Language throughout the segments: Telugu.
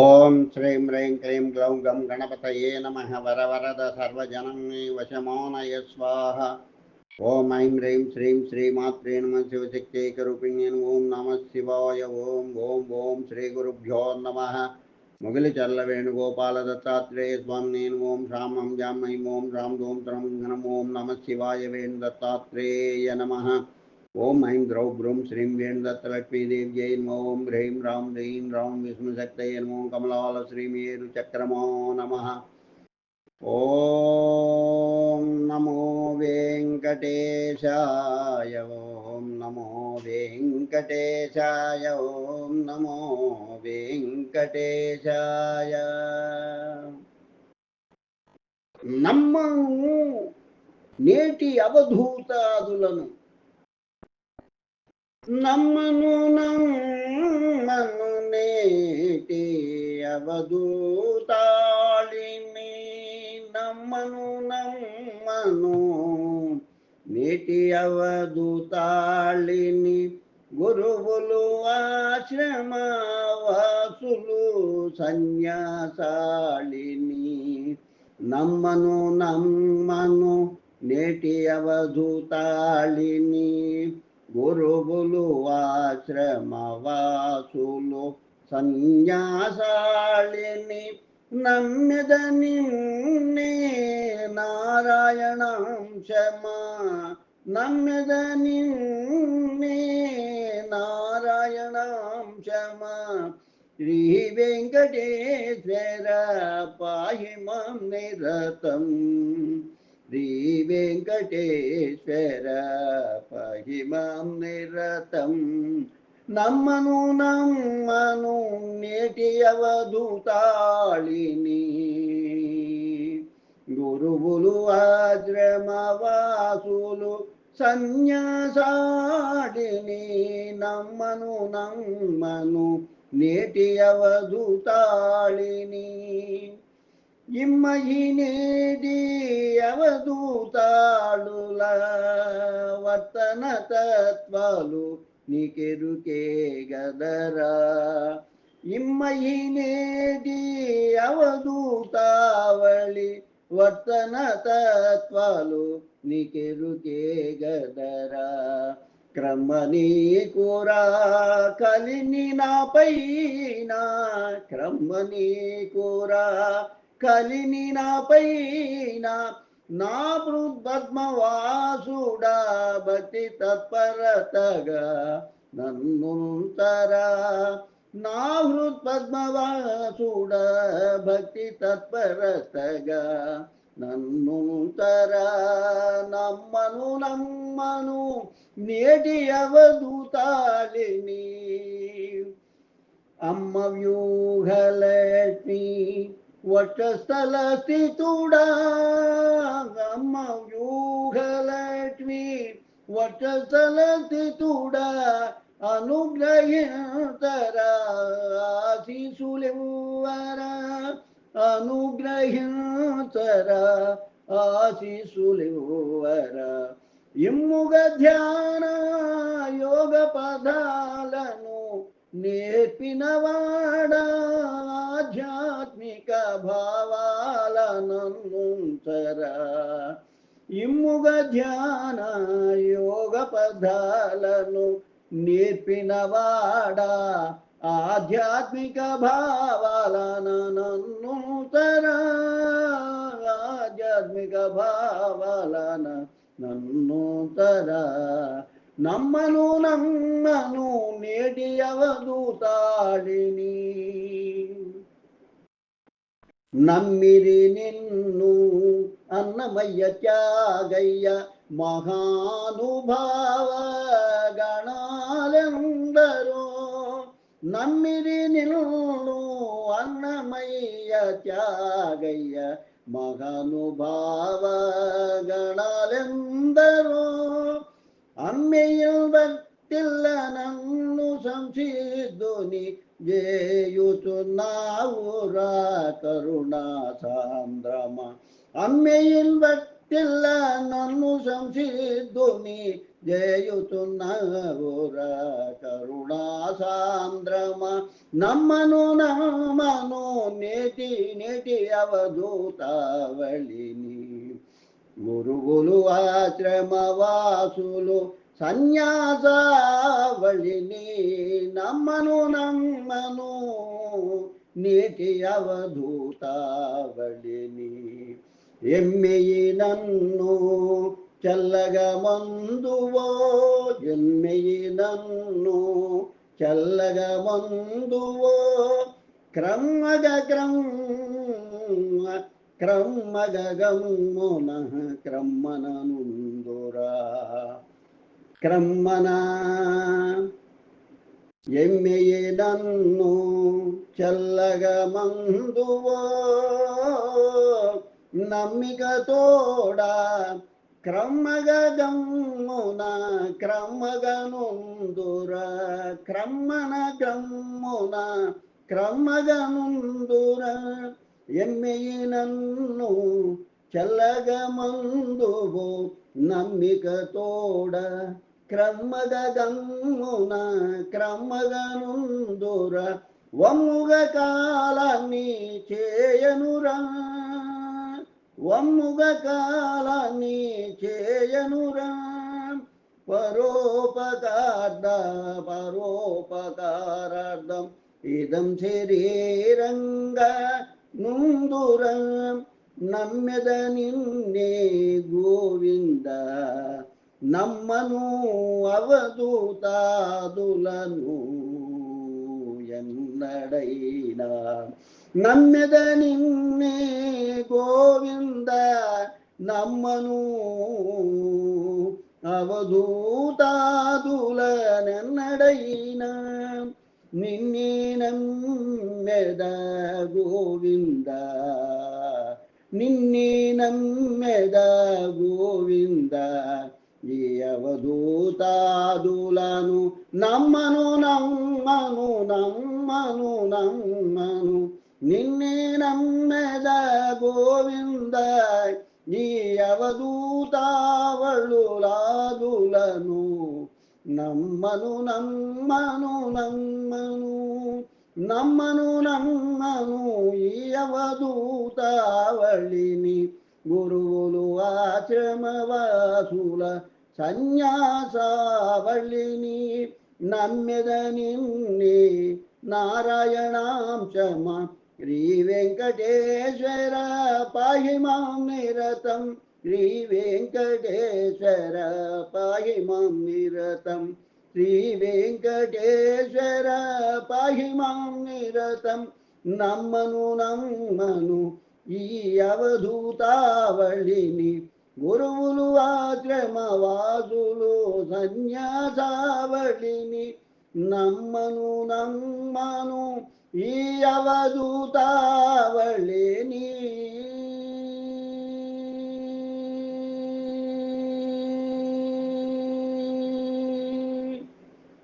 ఓం శ్రీం హ్రీం క్లీం గ్లౌం గం గణపతయే నమ. వరవరద సర్వజనం వశమోనయ స్వాహ. ఓం ఐం హ్రీం శ్రీం శ్రీమాత్రే నమ శివశక్తైకరూపిణ్య ఓం నమ శివాయ. ఓం ఓం ఓం శ్రీ గురుభ్యో నమ. ముగిలి చల్ల వేణుగోపాల దత్తాత్రేయ స్వామి నేను ఓం శ్రామం జామై ఓం రాం దోం త్రం ఓం నమ శివాయ వేణు దత్తాత్రేయ నమ. ఓం ఐం ద్రౌ బ్రూం శ్రీం వేణుదత్తలక్ష్మీదేవ్యై నమో ఓం హ్రీం రాం హ్రీం రాం విష్ణుశక్తయ నమో కమలాల శ్రీమేరు చక్రమో నమ ఓం నమో వెంకటేశాయ ఓం నమో వెంకటేశాయ ఓం నమో వెంకటేశాయ నమ్మము నేటి అవధూతాదులను నమ్మను నమ్మను నేటి అవధూతాళిని. నమ్మను నమ్మను నేటి అవధూతాళిని. గురువులు ఆశ్రమవాసులు సన్యాసాళిని. నమ్మను నమ్మను నేటి అవధూతాళిని. గురువులు ఆశ్రమవాసులు సన్యాసాళిని నమ్మెద నిన్నే నారాయణాంశమా? నమ్మెద నిన్నే నారాయణాంశమా? శ్రీ వెంకటేశ్వర పాహి మాం నిరతం శ్రీ వెంకటేశ్వర పహిమాం నిరతం. నమ్మను నమ్మను నేటి అవధూతాళిని. గురువులు ఆశ్రమవాసులు సన్యాసాడిని నమ్మను నమ్మను నేటి అవధూతాళిని. ఇమ్మయినేడి అవధూతాళుల వర్తన తత్వాలు నీకెరుకే గదరా. ఇమ్మయినేడి అవధూతావళి వర్తన తత్వాలు నీకెరుకే గదరా క్రమని కూరా కలిని నా పైన. క్రమని కూరా కలిని నాపైన నా పద్మవాసుడా భక్తి తత్పరతగా నన్నుంతరా నా హృత్పద్మవాసుడ భక్తి తత్పరతగా నన్నుంతరా నమ్మను నమ్మను నేటి అవధూతాలిని. అమ్మ వ్యూహలక్ష్మి వటస్థల స్థితుడా అమ్మ వ్యూహలక్ష్మి వటస్థల స్థితుడా అనుగ్రహింతర ఆశీసులివ్వరా? అనుగ్రహింతర ఇమ్ముగ ధ్యాన యోగ పదాలను నేర్పినవాడా? ఇమ్ముగ ధ్యాన యోగ పదాలను నేర్పినవాడా. ఆధ్యాత్మిక భావాలను భావాలనంతరా ఆధ్యాత్మిక భావాలన నన్ను తరా. నమ్మను నమ్మను నేటి అవధూతాడిని నమ్మిరి నిన్ను అన్నమయ్య త్యాగయ్య మహానుభావ గణాలెందరో నమ్మిరి నిన్ను అన్నమయ్య త్యాగయ్య మహానుభావ గణాలెందరో అమ్మెயில் భక్తిల్ల నన్ను సంసిద్ధుని జేయుచున్నావురా కరుణా సాంద్రమ అమ్మెயில் భక్తిల్ల నన్ను సంసిద్ధుని జయుతున్నవురా కరుణా సాంద్రమ నమ్మను నమ్మను నేటి నేటి అవధూతావళిని. గురువులు ఆశ్రమవాసులు సన్యాసావళిని. నమ్మను నమ్మను నీటి అవధూతావళిని. ఎమ్మెయి నన్ను చల్లగా మందువో ఎమ్మెయి నన్ను చల్లగా మందువో క్రమగ క్రమ క్రమగ గమ్మున క్రమ్మననుందురా. క్రమ్మన ఎమ్మెయి నన్ను చల్లగా మందువో నమ్మిక తోడా క్రమగ క్రమగనుందుర క్రమణ గమ్మున క్రమగనుందుర ఎమ్మెయి నన్ను చల్లగమందువు నమ్మిక తోడ క్రమగ గమ్మున క్రమగనుందుర వమ్ముగ కాలాన్ని చేయనురా. వమ్ముగ కాలాన్ని చేయనురా. పరోపకార్థ పరోపకారార్థం ఇదం శరీరంగ నుందురం. నమ్మెద నిన్నే గోవింద. నమ్మను అవధూతాదులను ఎన్నడైనా నమ్మెద నిన్నే గోవింద నమ్మను అవధూతాదులనెన్నడైనా నిన్నే నమ్మెద గోవింద నిన్నే నమ్మెద గోవింద ఈ అవధూతాదులను నమ్మను నమ్మను నమ్మను నమ్మను నిన్నే నమ్మెద గోవింద ఈ అవధూతావళులాదులను నమ్మను నమ్మను నమ్మను నమ్మను నమ్మను ఈ అవధూతావళిని గురువులు ఆశ్రమవాసుల సన్యాసావళిని నమ్మెద నిన్నే నారాయణాంశమ శ్రీ వెంకటేశ్వర పాహి మాం నిరతం శ్రీ వెంకటేశ్వర పాహి మాం నిరతం శ్రీ వెంకటేశ్వర పాహి మాం నిరతం నమ్మను నమ్మను ఈ అవధూతావళిని. గురువులు ఆశ్రమవాసులు సన్యాసావళిని. నమ్మను నమ్మను ఈ అవధూతావళిని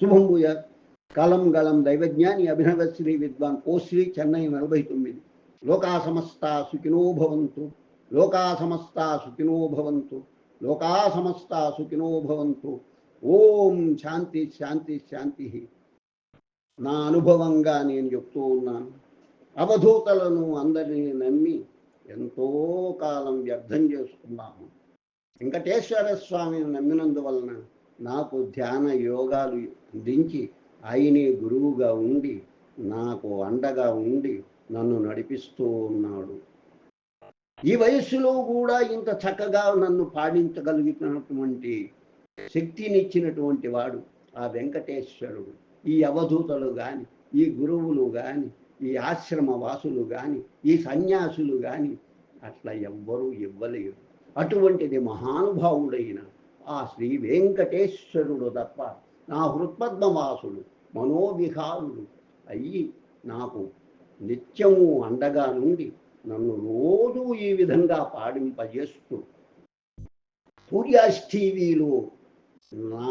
శుభం భూయ కలం గలం దైవజ్ఞాని అభినవ శ్రీ విద్వాన్ కోశ్రీ చెన్నై నలభై తొమ్మిది లోకా సమస్త సుఖినో భవంతు లోకా సమస్త సుఖినో భవంతు లోకా సమస్త సుఖినో భవంతు ఓం శాంతి శాంతి శాంతి నా అనుభవంగా నేను చెప్తూ ఉన్నాను. అవధూతలను అందరినీ నమ్మి ఎంతో కాలం వ్యర్థం చేసుకున్నాము. వెంకటేశ్వర స్వామిని నమ్మినందువలన నాకు ధ్యాన యోగాలు అందించి ఆయనే గురువుగా ఉండి నాకు అండగా ఉండి నన్ను నడిపిస్తూ ఉన్నాడు. ఈ వయస్సులో కూడా ఇంత చక్కగా నన్ను పాడించగలుగుతున్నటువంటి శక్తినిచ్చినటువంటి వాడు ఆ వెంకటేశ్వరుడు. ఈ అవధూతలు కానీ ఈ గురువులు కానీ ఈ ఆశ్రమ వాసులు కానీ ఈ సన్యాసులు కానీ అట్లా ఎవ్వరూ ఇవ్వలేరు. అటువంటిది మహానుభావుడైన ఆ శ్రీ వెంకటేశ్వరుడు తప్ప నా హృత్పద్మవాసుడు మనోవిహారుడు అయ్యి నాకు నిత్యము అండగా నుండి నన్ను రోజు ఈ విధంగా పాడింపజేస్తూ సూర్యాస్ టీవీలో నా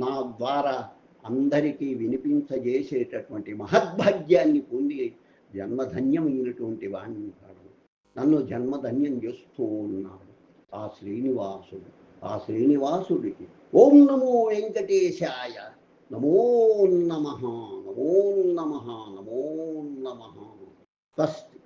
నా ద్వారా అందరికీ వినిపించజేసేటటువంటి మహద్భాగ్యాన్ని పొంది జన్మధన్యమైనటువంటి వాణ్ణి కాడు నన్ను జన్మధన్యం చేస్తూ ఉన్నాడు ఆ శ్రీనివాసుడు. ఆ శ్రీనివాసుడికి ఓం నమో వెంకటేశాయ నమో నమ నమో నమ నమో నమ. తస్తి